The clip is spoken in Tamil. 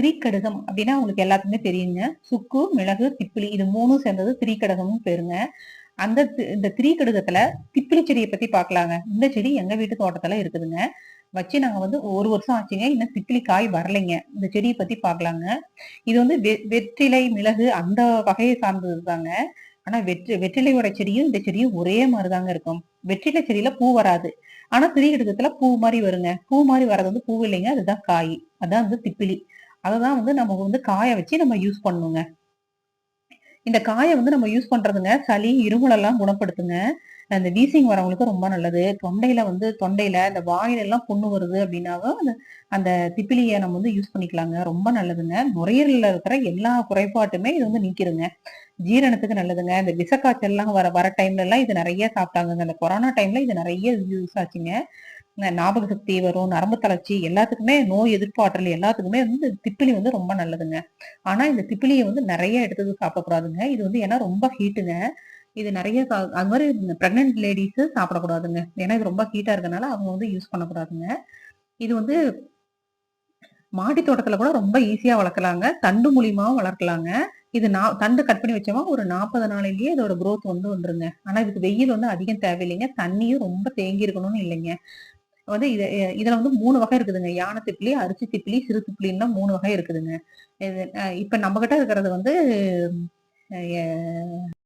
திரிக்கடகம் அப்படின்னா உங்களுக்கு எல்லாத்துக்குமே தெரியுங்க. சுக்கு மிளகு திப்பிலி இது மூணும் சேர்ந்தது திரிக்கடகமும் பேருங்க. அந்த இந்த திரிக்கடுகத்துல திப்பிலி செடியை பத்தி பாக்கலாங்க இந்த செடி எங்க வீட்டு தோட்டத்துல இருக்குதுங்க. வச்சு நாங்க வந்து ஒரு வருஷம் ஆச்சுங்க. இன்னும் திப்பிலி காய் வரலைங்க. இந்த செடியை பத்தி பாக்கலாங்க இது வந்து வெ- வெற்றிலை மிளகு அந்த வகையை சார்ந்தது தாங்க ஆனா வெற்றி வெற்றிலையோட செடியும் இந்த செடியும் ஒரே மாதிரிதாங்க இருக்கும். வெற்றிலை செடியில பூ வராது. ஆனா திரிகடுக்கத்துல பூ மாதிரி வருங்க. பூ மாதிரி வர்றது வந்து பூ இல்லைங்க. அதுதான் காய். அதான் வந்து திப்பிலி. அததான் வந்து நம்ம வந்து காய வச்சு நம்ம யூஸ் பண்ணுங்க இந்த காயை வந்து நம்ம யூஸ் பண்றதுங்க சளி இருமலெல்லாம் குணப்படுத்துங்க. அந்த வீசிங் வரவங்களுக்கு ரொம்ப நல்லது. தொண்டையில வந்து தொண்டையில இந்த வாயில எல்லாம் புண்ணு வருது அப்படின்னாவும் அந்த அந்த திப்பிலியை நம்ம வந்து யூஸ் பண்ணிக்கலாங்க. ரொம்ப நல்லதுங்க. நுரையீரலில் இருக்கிற எல்லா குறைபாட்டுமே இது வந்து நீக்கிருங்க. ஜீரணத்துக்கு நல்லதுங்க. இந்த விசக்காய்ச்சல்லாம் வர வர டைம்ல எல்லாம் இது நிறைய சாப்பிட்டாங்க அந்த கொரோனா டைம்ல இது நிறைய யூஸ் ஆச்சுங்க. ஞாபக சக்தி வரும் நரம்பு தளர்ச்சி எல்லாத்துக்குமே நோய் எதிர்ப்பாற்றல் எல்லாத்துக்குமே வந்து திப்பிலி வந்து ரொம்ப நல்லதுங்க. ஆனா இந்த திப்பிலியை வந்து நிறைய எடுத்தது சாப்பிடக்கூடாதுங்க. இது வந்து ஏன்னா ரொம்ப ஹீட்டுங்க இது நிறைய சா- அது மாதிரி பிரெக்னென்ட் லேடிஸ் சாப்பிடக்கூடாதுங்க. ஏன்னா இது ரொம்ப ஹீட்டா இருக்கனால அவங்க வந்து யூஸ் பண்ணக்கூடாதுங்க. இது வந்து மாடி தோட்டத்துல கூட ரொம்ப ஈஸியா வளர்க்கலாங்க. தண்டு மூலியமாவும் வளர்க்கலாங்க. இது நான் தண்டு கட் பண்ணி வச்சோமா ஒரு நாற்பது நாளிலேயே இதோட குரோத் வந்து வந்துருங்க. ஆனா இதுக்கு வெயில் வந்து அதிகம் தேவையில்லைங்க. தண்ணியும் ரொம்ப தேங்கி இருக்கணும்னு இல்லைங்க. வந்து இது இதுல வந்து மூணு வகை இருக்குதுங்க. யானை திப்பிலி அரிசி திப்பிலி சிறு திப்பிலின்னா மூணு வகை இருக்குதுங்க. இது இப்ப நம்ம கிட்ட இருக்கிறது வந்து